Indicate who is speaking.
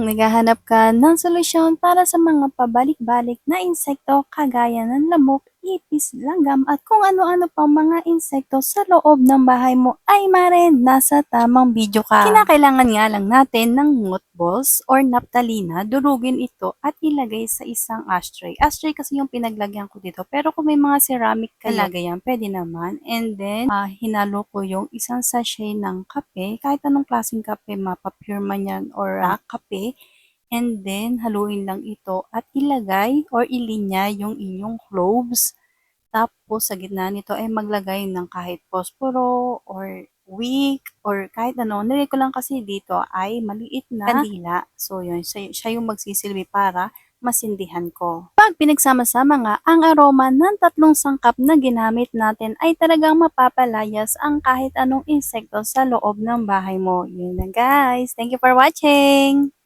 Speaker 1: Kung naghahanap ka ng solusyon para sa mga pabalik-balik na insekto kagaya ng lamok, ipis, langgam at kung ano-ano pang mga insekto sa loob ng bahay mo ay marin nasa tamang video ka. Kinakailangan nga lang natin ng mothballs or naptalina, durugin ito at ilagay sa isang ashtray. Ashtray kasi yung pinaglagyan ko dito pero kung may mga ceramic ka lagayan, pwede naman. And then, ah, hinalo ko yung isang sachet ng kape, kahit anong klaseng kape, mapa-pure man yan or ah, kape. And then, haluin lang ito at ilagay or ilinya yung inyong cloves. Tapos, sa gitna nito ay maglagay ng kahit posporo or wick or kahit ano. Nilagay ko lang kasi dito ay maliit na kandila. So, yun. Siya, siya yung magsisilbi para masindihan ko. Pag pinagsama-sama nga, ang aroma ng tatlong sangkap na ginamit natin ay talagang mapapalayas ang kahit anong insekto sa loob ng bahay mo. Yun lang guys. Thank you for watching!